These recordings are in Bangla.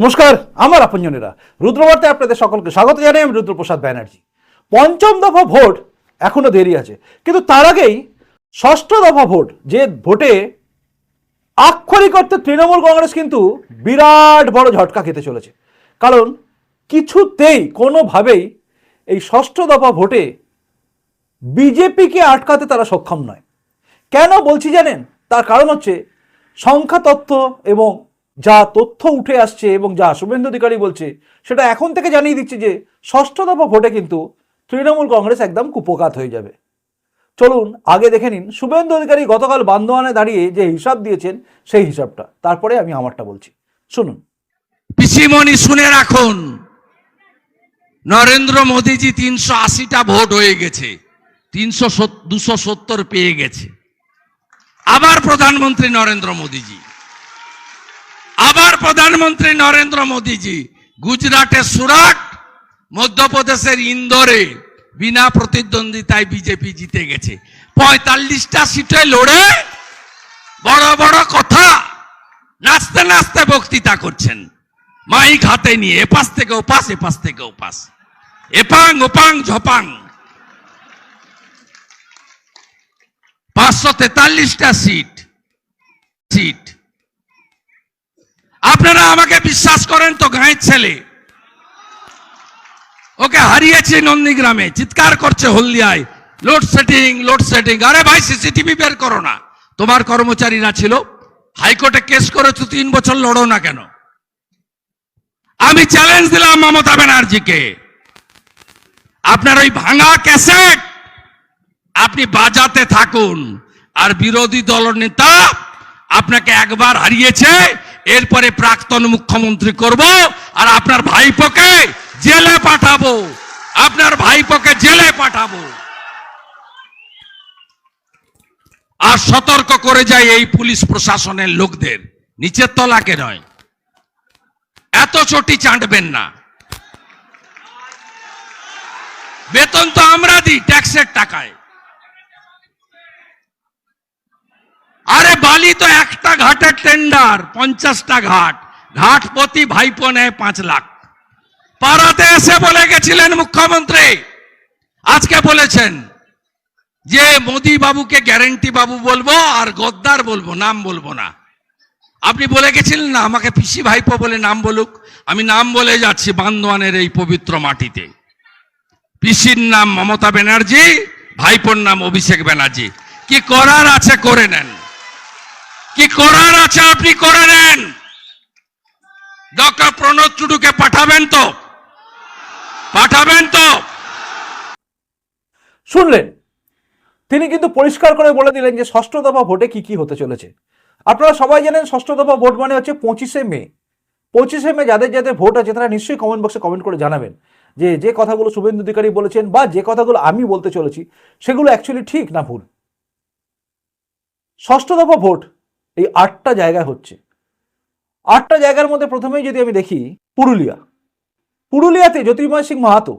নমস্কার, আমার আপনজনেরা। রুদ্রবার্তায় আপনাদের সকলকে স্বাগত জানাই আমি রুদ্রপ্রসাদ ব্যানার্জি। পঞ্চম দফা ভোট এখনও দেরি আছে, কিন্তু তার আগেই ষষ্ঠ দফা ভোট, যে ভোটে আক্ষরিক অর্থে তৃণমূল কংগ্রেস কিন্তু বিরাট বড় ঝটকা খেতে চলেছে। কারণ কিছুতেই, কোনোভাবেই এই ষষ্ঠ দফা ভোটে বিজেপিকে আটকাতে তারা সক্ষম নয়। কেন বলছি জানেন? তার কারণ হচ্ছে সংখ্যা তথ্য এবং যা তথ্য উঠে আসছে এবং যা শুভেন্দু অধিকারী বলছে, সেটা এখন থেকে জানিয়ে দিচ্ছে যে ষষ্ঠ দফা ভোটে কিন্তু তৃণমূল কংগ্রেস একদম কুপকাত হয়ে যাবে। চলুন আগে দেখে নিন, শুভেন্দু অধিকারী গতকাল বান্দোয়ানে দাঁড়িয়ে যে হিসাব দিয়েছেন, সেই হিসাবটা। তারপরে আমি আমারটা বলছি। শুনুন। পিসিমণি, শুনে রাখুন। নরেন্দ্র মোদীজি তিনশো আশিটা ভোট হয়ে গেছে, তিনশো দুশো সত্তর পেয়ে গেছে। আবার প্রধানমন্ত্রী নরেন্দ্র মোদীজি। আবার প্রধানমন্ত্রী নরেন্দ্র মোদীজি, গুজরাটের সুরাট, মধ্যপ্রদেশের ইন্দোরে বিনা প্রতিদ্বন্দ্বিতায় বিজেপি জিতে গেছে। পঁয়তাল্লিশটা সিটে লড়ে বড় বড় কথা নাচতে নাচতে বক্তৃতা করছেন। মাইক হাতে নিয়ে এপাশ থেকে ওপাশ, এপাশ থেকে ওপাশ। এপাং, ওপাং, ঝপাং। পাঁচশো তেতাল্লিশটা সিট সিট। আপনারা আমাকে বিশ্বাস করেন তো গাঁয়ের ছেলে। ওকে হারিয়েছে নন্দীগ্রামে, চিৎকার করছে হলদিয়ায়। লোডশেডিং লোডশেডিং আরে ভাই সিসিটিভি বের করো না। তোমার কর্মচারীরা ছিল। হাইকোর্টে কেস করেছ, তিন বছর লড়ো না কেন? আমি চ্যালেঞ্জ দিলাম মমতা ব্যানার্জিকে। আপনার ওই ভাঙা ক্যাসেট আপনি বাজাতে থাকুন। আর বিরোধী দল নেতা আপনাকে একবার হারিয়েছে এরপরে প্রাক্তন মুখ্যমন্ত্রী করব আর আপনার ভাইপোকে জেলে পাঠাবো। আপনার ভাইপোকে জেলে পাঠাবো। আর সতর্ক করে যায় এই পুলিশ প্রশাসনের লোকদের। নিচের তলাকে নয়। এত চটি চাঁটবেন না। বেতন তো আমরা দিই, ট্যাক্সের টাকায়। আরে বালি তো একটা ঘাটের টেন্ডার পঞ্চাশটা ঘাট। ঘাট প্রতি ভাইপো নেয় পাঁচ লাখ। পাড়াতে এসে বলে গেছিলেন মুখ্যমন্ত্রী, আজকে বলেছেন যে মোদি বাবুকে গ্যারেন্টি বাবু বলব আর গদ্দার বলব, নাম বলব না। আপনি বলে গেছিলেন না, আমাকে পিসি ভাইপো বলে নাম বলুক। আমি নাম বলে যাচ্ছি বান্দোয়ানের এই পবিত্র মাটিতে। পিসির নাম মমতা ব্যানার্জি, ভাইপোর নাম অভিষেক ব্যানার্জি। কি করার আছে করে নেন। কি করার আছে আপনি করে নেন। ডক্টর প্রণব টুডুকে পাঠাবেন তো? পাঠাবেন তো? শুনলেন? তিনি কিন্তু পরিষ্কার করে বলে দিলেন যে ষষ্ঠ দফা ভোটে কি কি হতে চলেছে। আপনারা সবাই জানেন ষষ্ঠ দফা ভোট মানে হচ্ছে পঁচিশে মে। পঁচিশে মে যাদের যাদের ভোট আছে তারা নিশ্চয়ই কমেন্ট বক্সে কমেন্ট করে জানাবেন যে যে কথাগুলো শুভেন্দু অধিকারী বলেছেন বা যে কথাগুলো আমি বলতে চলেছি, সেগুলো অ্যাকচুয়ালি ঠিক না ভুল। ষষ্ঠ দফা ভোট এই আটটা জায়গায় হচ্ছে। আটটা জায়গার মধ্যে প্রথমেই যদি আমি দেখি, পুরুলিয়া। পুরুলিয়াতে জ্যোতির্ময় সিং মাহাতো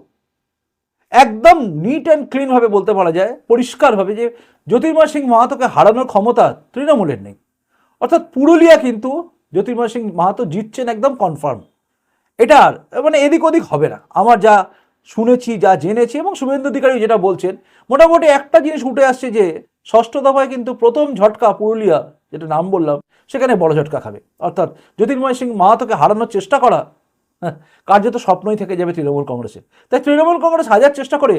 একদম নিট অ্যান্ড ক্লিনভাবে বলতে পারা যায় পরিষ্কারভাবে যে জ্যোতির্ময় সিং মাহাতোকে হারানোর ক্ষমতা তৃণমূলের নেই। অর্থাৎ পুরুলিয়া কিন্তু জ্যোতির্ময় সিং মাহাতো জিতছেন একদম কনফার্ম এটা মানে এদিক ওদিক হবে না। আমার যা শুনেছি, যা জেনেছি এবং শুভেন্দু অধিকারী যেটা বলছেন, মোটামুটি একটা জিনিস উঠে আসছে যে ষষ্ঠ দফায় কিন্তু প্রথম ঝটকা পুরুলিয়া যেটা নাম বললাম সেখানে বড় ঝটকা খাবে। অর্থাৎ জ্যোতির্ময় সিং মাহাতোকে হারানোর চেষ্টা করা হ্যাঁ, কার্যত স্বপ্নই থেকে যাবে তৃণমূল কংগ্রেসের তাই তৃণমূল কংগ্রেস হাজার চেষ্টা করে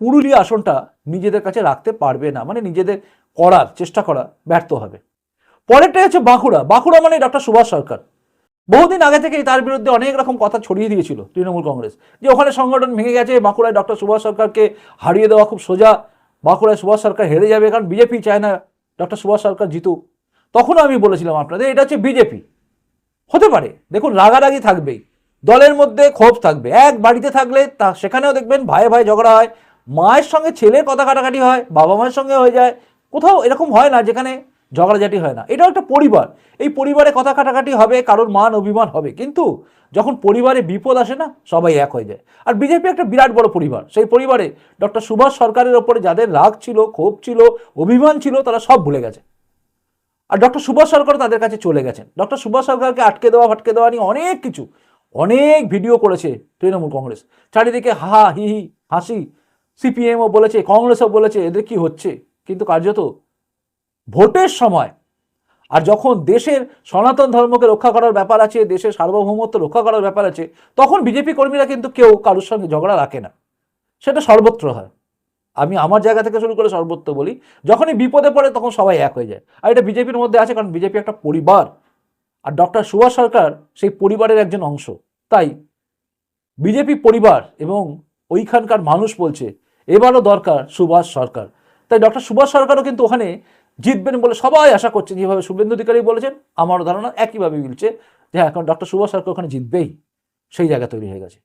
পুরুলিয়া আসনটা নিজেদের কাছে রাখতে পারবে না মানে নিজেদের করার চেষ্টা করা ব্যর্থ হবে। পরেরটাই হচ্ছে বাঁকুড়া। বাঁকুড়া মানে ডক্টর সুভাষ সরকার। বহুদিন আগে থেকেই তার বিরুদ্ধে অনেক রকম কথা ছড়িয়ে দিয়েছিল তৃণমূল কংগ্রেস যে ওখানে সংগঠন ভেঙে গেছে বাঁকুড়ায় ডক্টর সুভাষ সরকারকে হারিয়ে দেওয়া খুব সোজা বাঁকুড়ায় সুভাষ সরকার হেরে যাবে কারণ বিজেপি চায় না ডক্টর সুভাষ সরকার জিতুক তখনও আমি বলেছিলাম আপনাদের, এটা হচ্ছে বিজেপি হতে পারে। দেখুন, রাগারাগি থাকবেই। দলের মধ্যে ক্ষোভ থাকবে। এক বাড়িতে থাকলে তা, সেখানেও দেখবেন ভাই ভাই ঝগড়া হয়। মায়ের সঙ্গে ছেলের কথা কাটাকাটি হয়, বাবা মায়ের সঙ্গে হয়ে যায়। কোথাও এরকম হয় না যেখানে ঝগড়াঝাটি হয় না। এটাও একটা পরিবার। এই পরিবারে কথা কাটাকাটি হবে, কারোর মান অভিমান হবে। কিন্তু যখন পরিবারে বিপদ আসে না, সবাই এক হয়ে যায়। আর বিজেপি একটা বিরাট বড় পরিবার। সেই পরিবারে ডক্টর সুভাষ সরকারের ওপরে যাদের রাগ ছিল, ক্ষোভ ছিল, অভিমান ছিল, তারা সব ভুলে গেছে। আর ডক্টর সুভাষ সরকার তাদের কাছে চলে গেছেন। ডক্টর সুভাষ সরকারকে আটকে দেওয়া, ফাটকে দেওয়া নিয়ে অনেক কিছু, অনেক ভিডিও করেছে তৃণমূল কংগ্রেস। চারিদিকে হা হা, হি, হাসি। সিপিএমও বলেছে, কংগ্রেসও বলেছে, এদের কি হচ্ছে? কিন্তু কার্যত ভোটের সময়। আর যখন দেশের সনাতন ধর্মকে রক্ষা করার ব্যাপার আছে, দেশের সার্বভৌমত্ব রক্ষা করার ব্যাপার আছে, তখন বিজেপি কর্মীরা কিন্তু কেউ কারোর সঙ্গে ঝগড়া রাখে না। সেটা সর্বত্র হয়। আমি আমার জায়গা থেকে শুরু করে সর্বত্র বলি, যখনই বিপদে পড়ে তখন সবাই এক হয়ে যায়। আর এটা বিজেপির মধ্যে আছে কারণ বিজেপি একটা পরিবার। আর ডক্টর সুভাষ সরকার সেই পরিবারের একজন অংশ। তাই বিজেপি পরিবার এবং ওইখানকার মানুষ বলছে, এবারও দরকার সুভাষ সরকার। তাই ডক্টর সুভাষ সরকারও কিন্তু ওখানে জিতবেন বলে সবাই আশা করছে যেভাবে শুভেন্দু অধিকারী বলেছেন, আমারও ধারণা একইভাবে মিলছে। যে হ্যাঁ এখন ডক্টর সুভাষ সরকার ওখানে জিতবেই, সেই জায়গা তৈরি হয়ে গেছে।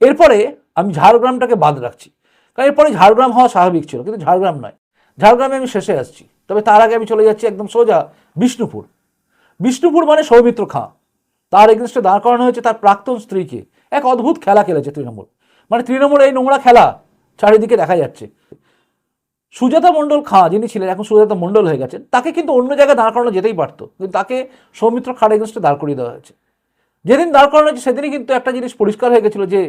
এরপরে আমি ঝাড়গ্রামটাকে বাদ রাখছি। কারণ এরপরে ঝাড়গ্রাম হওয়া স্বাভাবিক ছিল, কিন্তু ঝাড়গ্রাম নয়। ঝাড়গ্রামে আমি শেষে আসছি। তবে তার আগে আমি চলে যাচ্ছি একদম সোজা বিষ্ণুপুর। বিষ্ণুপুর মানে সৌমিত্র খাঁ। তার এগেনস্টে দাঁড় করানো হয়েছে তার প্রাক্তন স্ত্রীকে। এক অদ্ভুত খেলা খেলেছে তৃণমূল। মানে তৃণমূল এই নোংরা খেলা চারিদিকে দেখা যাচ্ছে। সুজাতা মণ্ডল খাঁ যিনি ছিলেন, এখন সুজাতা মণ্ডল হয়ে গেছেন, তাকে কিন্তু অন্য জায়গায় দাঁড় করানো যেতেই পারতো। কিন্তু তাকে সৌমিত্র খাঁর এগেনস্টে দাঁড় করিয়ে দেওয়া হয়েছে। যেদিন দাঁড় করানো হয়েছে, সেদিনই কিন্তু একটা জিনিস পরিষ্কার হয়ে গেছিল যে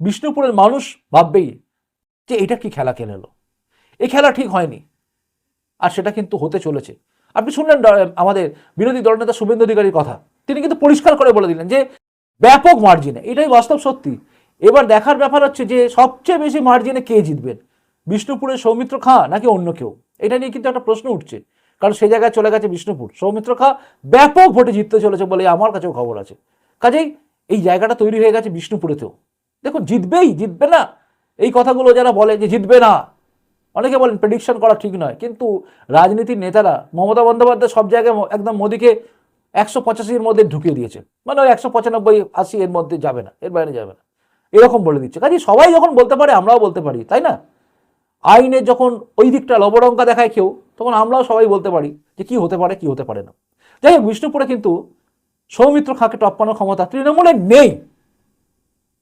বিষ্ণুপুরের মানুষ ভাববেই যে এটা কি খেলা খেলে এলো। এই খেলা ঠিক হয়নি, আর সেটা কিন্তু হতে চলেছে। আপনি শুনলেন আমাদের বিরোধী দলনেতা শুভেন্দু অধিকারীর কথা। তিনি কিন্তু পরিষ্কার করে বলে দিলেন যে ব্যাপক মার্জিনে এটাই বাস্তব সত্যি। এবার দেখার ব্যাপার হচ্ছে যে সবচেয়ে বেশি মার্জিনে কে জিতবেন? বিষ্ণুপুরের সৌমিত্র খাঁ নাকি অন্য কেউ? এটা নিয়ে কিন্তু একটা প্রশ্ন উঠছে। কারণ সেই জায়গায় চলে গেছে বিষ্ণুপুর। সৌমিত্র খাঁ ব্যাপক ভোটে জিততে চলেছে বলে আমার কাছেও খবর আছে। কাজেই এই জায়গাটা তৈরি হয়ে গেছে বিষ্ণুপুরেতেও। দেখুন, জিতবেই, জিতবে না। এই কথাগুলো যারা বলে যে জিতবে না, অনেকে বলেন প্রেডিকশন করা ঠিক নয়। কিন্তু রাজনীতির নেতারা, মমতা বন্দ্যোপাধ্যায় সব জায়গায় একদম মোদীকে একশো পঁচাশির মধ্যে ঢুকিয়ে দিয়েছে। মানে ওই একশো পঁচানব্বই আশি এর মধ্যে যাবে না, এর বাইরে যাবে না। এরকম বলে দিচ্ছে। কাজে সবাই যখন বলতে পারে, আমরাও বলতে পারি, তাই না? আইনের যখন ওই দিকটা লবডঙ্কা দেখায় কেউ, তখন আমরাও সবাই বলতে পারি যে কি হতে পারে, কি হতে পারে না। যাই হোক, বিষ্ণুপুরে কিন্তু সৌমিত্র খাঁকে টপ্পানোর ক্ষমতা তৃণমূলের নেই।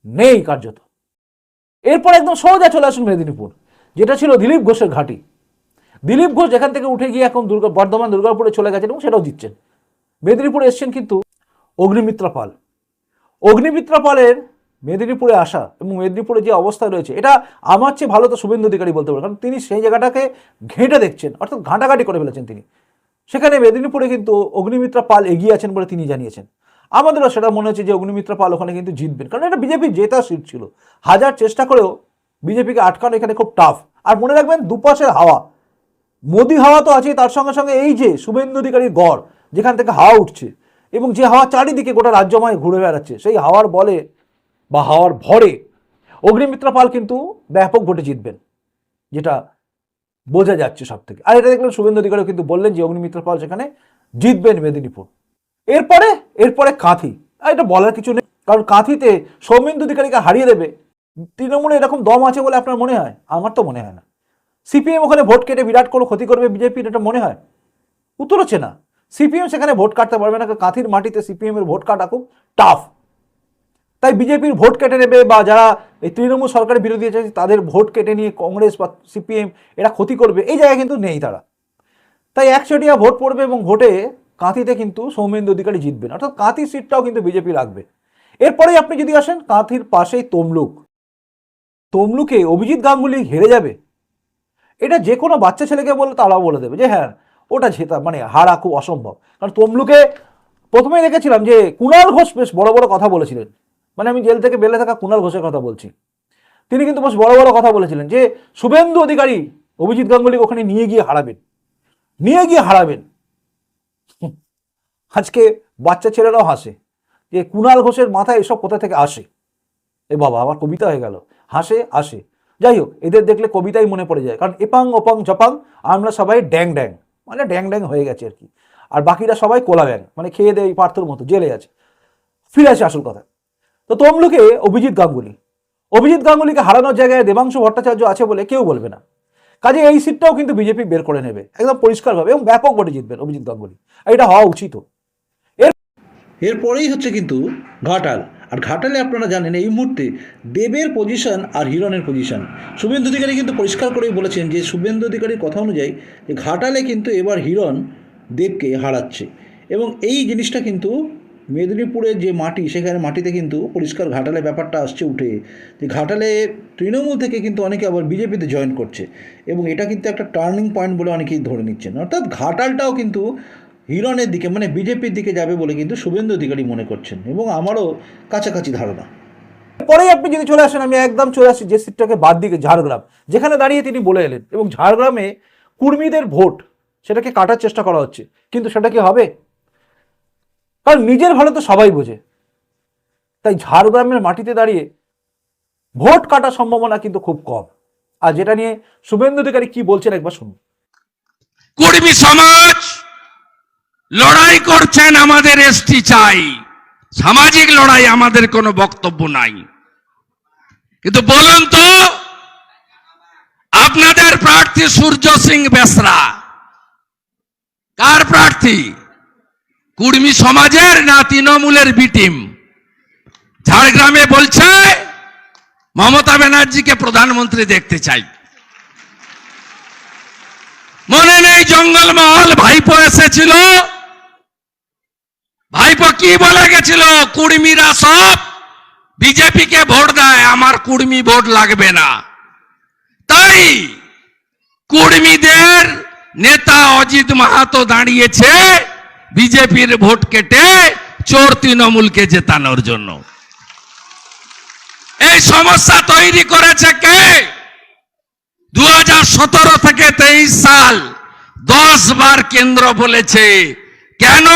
নেই কার্যত। এরপর একদম সোজা চলে আসুন মেদিনীপুর, যেটা ছিল দিলীপ ঘোষের ঘাঁটি। দিলীপ ঘোষ যেখান থেকে উঠে গিয়ে এখন দুর্গা, বর্ধমান, দুর্গাপুরে চলে গেছেন এবং সেটাও জিতছেন। মেদিনীপুরে এসছেন কিন্তু অগ্নিমিত্রা পাল। অগ্নিমিত্রা পালের মেদিনীপুরে আসা এবং মেদিনীপুরে যে অবস্থা রয়েছে, এটা আমার চেয়ে ভালো তো শুভেন্দু অধিকারী বলতে পারেন। কারণ তিনি সেই জায়গাটাকে ঘেঁটে দেখছেন, অর্থাৎ ঘাঁটাঘাঁটি করে ফেলেছেন তিনি। সেখানে মেদিনীপুরে কিন্তু অগ্নিমিত্রা পাল এগিয়ে আছেন বলে তিনি জানিয়েছেন। আমাদেরও সেটা মনে হচ্ছে যে অগ্নিমিত্রা পাল ওখানে কিন্তু জিতবেন। কারণ এটা বিজেপির জেতা সিট ছিল। হাজার চেষ্টা করেও বিজেপিকে আটকানো এখানে খুব টাফ আর মনে রাখবেন দুপাশের হাওয়া। মোদি হাওয়া তো আছে তার সঙ্গে সঙ্গে এই যে শুভেন্দু অধিকারীর গড়, যেখান থেকে হাওয়া উঠছে, এবং যে হাওয়া চারিদিকে গোটা রাজ্যময় ঘুরে বেড়াচ্ছে, সেই হাওয়ার বলে বা হাওয়ার ভরে অগ্নিমিত্রা পাল কিন্তু ব্যাপক ভোটে জিতবেন, যেটা বোঝা যাচ্ছে সব থেকে আর এটা দেখলাম শুভেন্দু অধিকারী কিন্তু বললেন যে অগ্নিমিত্রা পাল সেখানে জিতবেন মেদিনীপুর। এরপরে এরপরে কাঁথি। আর এটা বলার কিছু নেই, কারণ কাঁথিতে সৌমেন্দু অধিকারীকে হারিয়ে দেবে, তৃণমূলে এরকম দম আছে বলে আপনার মনে হয়? আমার তো মনে হয় না। সিপিএম ওখানে ভোট কেটে বিরাট কোনো ক্ষতি করবে বিজেপির, এটা মনে হয়? উত্তর হচ্ছে না। সিপিএম সেখানে ভোট কাটতে পারবে না কাঁথির মাটিতে সিপিএম এর ভোট কাটা খুব টাফ বিজেপির ভোট কেটে নেবে বা যারা এই তৃণমূল সরকারের বিরোধী আছে, তাদের ভোট কেটে নিয়ে কংগ্রেস বা সিপিএম এরা ক্ষতি করবে, এই জায়গায় কিন্তু নেই তারা। তাই একচটিয়া ভোট পড়বে এবং ভোটে কাঁথিতে কিন্তু সৌমেন্দু অধিকারী জিতবেন অর্থাৎ কাঁথি সিটটাও কিন্তু বিজেপি রাখবে। এরপরেই আপনি যদি আসেন, কাঁথির পাশেই তমলুক। তমলুকে অভিজিৎ গাঙ্গুলি হেরে যাবে। এটা যে কোনো বাচ্চা ছেলেকে বললে তারাও বলে দেবে যে হ্যাঁ ওটা জেতা মানে হারা খুব অসম্ভব। কারণ তমলুকে প্রথমেই দেখেছিলাম যে কুণাল ঘোষ বেশ বড় বড় কথা বলেছিলেন। মানে আমি জেল থেকে বেলে থাকা কুণাল ঘোষের কথা বলছি। তিনি কিন্তু বেশ বড় বড় কথা বলেছিলেন যে, শুভেন্দু অধিকারী অভিজিৎ গাঙ্গুলিকে ওখানে নিয়ে গিয়ে হারাবেন। নিয়ে গিয়ে হারাবেন। আজকে বাচ্চা ছেলেরাও হাসে যে কুণাল ঘোষের মাথায় এসব কোথা থেকে আসে? এ বাবা, আমার কবিতা হয়ে গেল। হাসে আসে যাই হোক, এদের দেখলে কবিতাই মনে পড়ে যায়। কারণ এপাং, ওপাং, জপাং, আমরা সবাই ড্যাং ড্যাং। মানে ড্যাং ড্যাং হয়ে গেছে আর কি। আর বাকিরা সবাই কোলা ব্যাং মানে খেয়ে দেয় পার্থর মতো, জেলে আছে। ফিরে আসে আসল কথা তো তমলুকে অভিজিৎ গাঙ্গুলি। অভিজিৎ গাঙ্গুলিকে হারানোর জায়গায় দেবাংশু ভট্টাচার্য আছে বলে কেউ বলবে না। কাজে এই সিটটাও কিন্তু বিজেপি বের করে নেবে, একদম পরিষ্কারভাবে এবং ব্যাপক ভোটে জিতবেন অভিজিৎ গাঙ্গুলি। আর এটা হওয়া উচিত। এর এরপরেই হচ্ছে কিন্তু ঘাটাল। আর ঘাটালে আপনারা জানেন এই মুহূর্তে দেবের পজিশন আর হিরণের পজিশন শুভেন্দু অধিকারী কিন্তু পরিষ্কার করেই বলেছেন যে শুভেন্দু অধিকারীর কথা অনুযায়ী ঘাটালে কিন্তু এবার হিরণ দেবকে হারাচ্ছে। এবং এই জিনিসটা কিন্তু মেদিনীপুরের যে মাটি সেখানে মাটিতে কিন্তু পরিষ্কার ঘাটালে ব্যাপারটা আসছে উঠে। যে ঘাটালে তৃণমূল থেকে কিন্তু অনেকে আবার বিজেপিতে জয়েন করছে এবং এটা কিন্তু একটা টার্নিং পয়েন্ট বলে অনেকেই ধরে নিচ্ছেন। অর্থাৎ ঘাটালটাও কিন্তু হিরণের দিকে মানে বিজেপির দিকে যাবে বলে কিন্তু শুভেন্দু অধিকারী মনে করছেন এবং আমারও কাছাকাছি ধারণা। পরেই আপনি যদি চলে আসেন, আমি একদম চলে আসি যে সিটটাকে বাদ দিকে ঝাড়গ্রাম। যেখানে দাঁড়িয়ে তিনি বলে এলেন এবং ঝাড়গ্রামে কুর্মীদের ভোট, সেটাকে কাটার চেষ্টা করা হচ্ছে। কিন্তু সেটা কি হবে? কারণ নিজের ভালো তো সবাই বোঝে। তাই ঝাড়গ্রামের মাটিতে দাঁড়িয়ে ভোট কাটার সম্ভাবনা কিন্তু খুব কম। আর যেটা নিয়ে শুভেন্দু অধিকারী কি বলছেন একবার শুনুন। কর্মী সমাজ লড়াই করছেন আমাদের এসটি চাই। সামাজিক লড়াই আমাদের কোনো বক্তব্য নাই। কিন্তু বলুন তো, আপনাদের প্রার্থী সূর্য সিং বেসরা, কার প্রার্থী? কুর্মী সমাজের না তৃণমূলের বিটিম। ঝাড়গ্রামে বলছে, মমতা ব্যানার্জিকে প্রধানমন্ত্রী দেখতে চাই। মনে নেই জঙ্গলমহল, ভাইপো এসেছিল। ভাইপো কি বলে গেছিল? কুর্মীরা সব বিজেপিকে ভোট দেয়, আমার কুর্মী ভোট লাগবে না। তাই কুর্মীদের নেতা অজিত মাহাতো দাঁড়িয়েছে। বিজেপির ভোট কেটে চোর তৃণমূলকে জেতানোর জন্য। এই সমস্যা তৈরি করেছে কে? দু হাজার সতেরো থেকে তেইশ সাল দশ বার কেন্দ্র বলেছে, কেন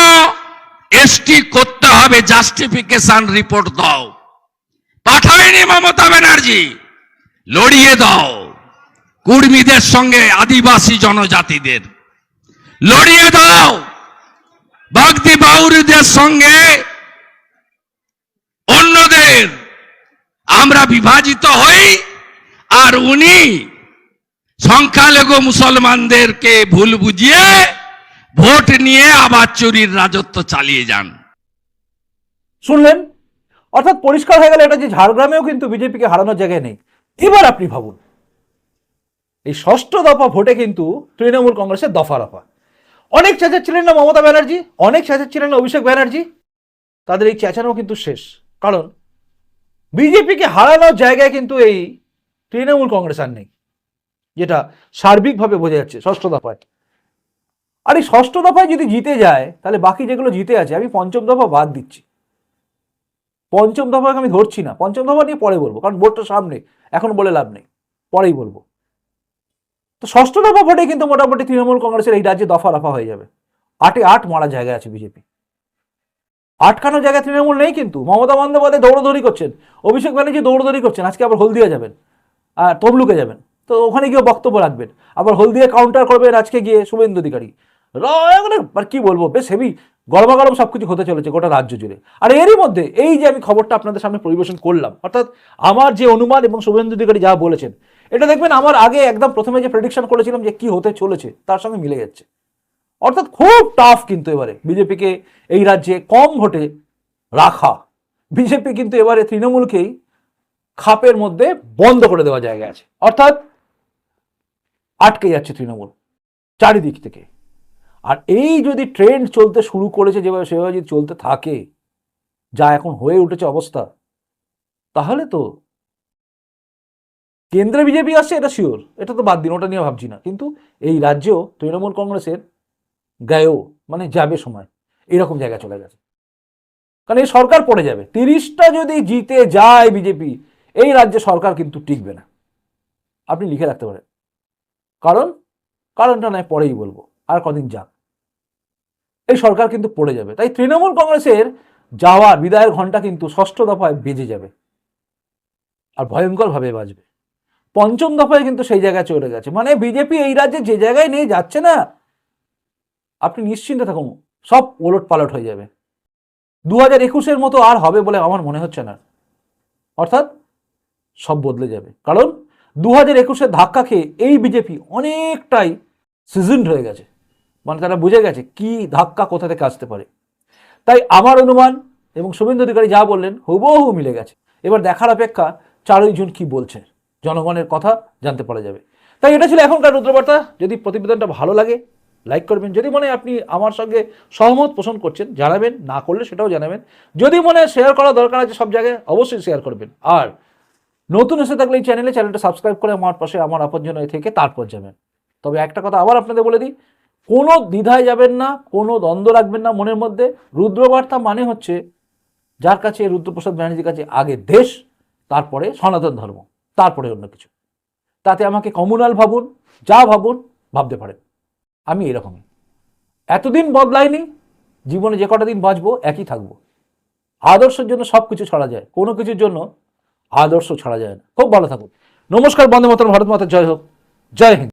এসটি করতে হবে জাস্টিফিকেশন রিপোর্ট দাও। পাঠায়নি মমতা ব্যানার্জি, লড়িয়ে দাও। কুর্মীদের সঙ্গে আদিবাসী জনজাতিদের, লড়িয়ে দাও। বাগদি বাউরিদের সঙ্গে অন্যদের আমরা বিভাজিত হই আর উনি সংখ্যালঘু মুসলমানদেরকে ভুল বুঝিয়ে ভোট নিয়ে আবার চুরির রাজত্ব চালিয়ে যান। শুনলেন? অর্থাৎ পরিষ্কার হয়ে গেল এটা যে ঝাড়গ্রামেও কিন্তু বিজেপিকে হারানোর জায়গায় নেই। এবার আপনি ভাবুন, এই ষষ্ঠ দফা ভোটে কিন্তু তৃণমূল কংগ্রেসের দফা রফা। অনেক চেঁচাচ্ছিলেন না মমতা ব্যানার্জি, অনেক চেঁচাচ্ছিলেন না অভিষেক ব্যানার্জি। তাদের এই চেঁচানো কিন্তু শেষ। কারণ বিজেপিকে হারানোর জায়গায় কিন্তু এই তৃণমূল কংগ্রেস আর নেই, যেটা সার্বিকভাবে বোঝা যাচ্ছে ষষ্ঠ দফায়। আর এই ষষ্ঠ দফায় যদি জিতে যায়, তাহলে বাকি যেগুলো জিতে আছে, আমি পঞ্চম দফা বাদ দিচ্ছি। পঞ্চম দফাকে আমি ধরছি না। পঞ্চম দফা নিয়ে পরে বলব, কারণ ভোটটা সামনে, এখন বলে লাভ নেই, পরেই বলব। তো ষষ্ঠ দফা ভোটে কিন্তু মোটামুটি তৃণমূল কংগ্রেসের এই রাজ্যে দফা রফা হয়ে যাবে। আটে আট মারা জায়গায় আছে বিজেপি। আটকানো জায়গায় তৃণমূল নেই কিন্তু। মমতা বন্দ্যোপাধ্যায় দৌড়দৌড়ি করছেন। অভিষেক ব্যানার্জি দৌড়দৌড়ি করছেন। আজকে আবার হলদিয়া যাবেন। আর তমলুকে যাবেন। তো ওখানে গিয়ে বক্তব্য রাখবেন। আবার হলদিয়া কাউন্টার করবেন আজকে গিয়ে শুভেন্দু অধিকারী। র- মানে আর কি বলব, বেশ হেভি গরমা গরম সব কিছু হতে চলেছে গোটা রাজ্য জুড়ে। আর এরই মধ্যে এই যে আমি খবরটা আপনাদের সামনে পরিবেশন করলাম, অর্থাৎ আমার যে অনুমান এবং শুভেন্দু অধিকারী যা বলেছেন এটা দেখবেন আমার আগে একদম প্রথমে যে প্রেডিকশন করেছিলাম যে কি হতে চলেছে, তার সঙ্গে মিলে যাচ্ছে। অর্থাৎ খুব টাফ কিন্তু এবারে বিজেপিকে এই রাজ্যে কম ভোটে রাখা। বিজেপি কিন্তু এবারে তৃণমূলকেই খাপের মধ্যে বন্ধ করে দেওয়া জায়গা আছে। অর্থাৎ আটকে যাচ্ছে তৃণমূল চারিদিক থেকে। আর এই যদি ট্রেন্ড চলতে শুরু করেছে, যেভাবে সেভাবে যদি চলতে থাকে, যা এখন হয়ে উঠেছে অবস্থা, তাহলে তো কেন্দ্রে বিজেপি আসছে, এটা শিওর এটা তো বাদ দিন, ওটা নিয়ে ভাবছি না। কিন্তু এই রাজ্যেও তৃণমূল কংগ্রেসের গায়েও মানে যাবে সময়, এরকম জায়গা চলে গেছে। কারণ এই সরকার পড়ে যাবে, তিরিশটা যদি জিতে যায় বিজেপি, এই রাজ্যে সরকার কিন্তু টিকবে না। আপনি লিখে রাখতে পারেন। কারণ? কারণটা নয়, পরেই বলব, আর কদিন যাক। এই সরকার কিন্তু পড়ে যাবে। তাই তৃণমূল কংগ্রেসের যাওয়ার বিদায়ের ঘণ্টা কিন্তু ষষ্ঠ দফায় বেজে যাবে। আর ভয়ঙ্করভাবে বাজবে। পঞ্চম দফায় কিন্তু সেই জায়গায় চলে গেছে। মানে বিজেপি এই রাজ্যে যে জায়গায় নিয়ে যাচ্ছে না, আপনি নিশ্চিন্তে থাকুন, সব ওলট পালট হয়ে যাবে। দু হাজার একুশের মতো আর হবে বলে আমার মনে হচ্ছে না। অর্থাৎ সব বদলে যাবে। কারণ দু হাজার একুশের ধাক্কা খেয়ে এই বিজেপি অনেকটাই সিজনড হয়ে গেছে। মানে তারা বুঝে গেছে কি ধাক্কা কোথা থেকে আসতে পারে। তাই আমার অনুমান এবং শুভেন্দু অধিকারী যা বললেন হুবহু মিলে গেছে। এবার দেখার অপেক্ষা চারই জুন কি বলছে। জনগণের কথা জানতে পারা যাবে। তাই এটা ছিল এখনকার রুদ্রবার্তা। যদি প্রতিবেদনটা ভালো লাগে লাইক করবেন। যদি মনে আপনি আমার সঙ্গে সহমত পোষণ করছেন, জানাবেন। না করলে সেটাও জানাবেন। যদি মনে শেয়ার করা দরকার আছে সব জায়গায়, অবশ্যই শেয়ার করবেন। আর নতুন এসে থাকলে এই চ্যানেলে চ্যানেলটা সাবস্ক্রাইব করে আমার পাশে, আমার আপনজন থেকে তারপর যাবেন। তবে একটা কথা আবার আপনাদের বলে দিই, কোনো দ্বিধায় যাবেন না, কোনো দ্বন্দ্ব রাখবেন না মনের মধ্যে। রুদ্রবার্তা মানে হচ্ছে, যার কাছে রুদ্রপ্রসাদ ব্যানার্জির কাছে আগে দেশ, তারপরে সনাতন ধর্ম। তারপরে অন্য কিছু। তাতে আমাকে কমুনাল ভাবুন, যা ভাবুন, ভাবতে পারেন। আমি এরকমই। এতদিন বদলাইনি, জীবনে যে কটা দিন বাঁচবো, একই থাকব। আদর্শের জন্য সব কিছু ছাড়া যায়। কোনো কিছুর জন্য আদর্শ ছাড়া যায় না। খুব ভালো থাকুন। নমস্কার, বন্দে মাতার ভারত মাতা, জয় হোক। জয় হিন্দ।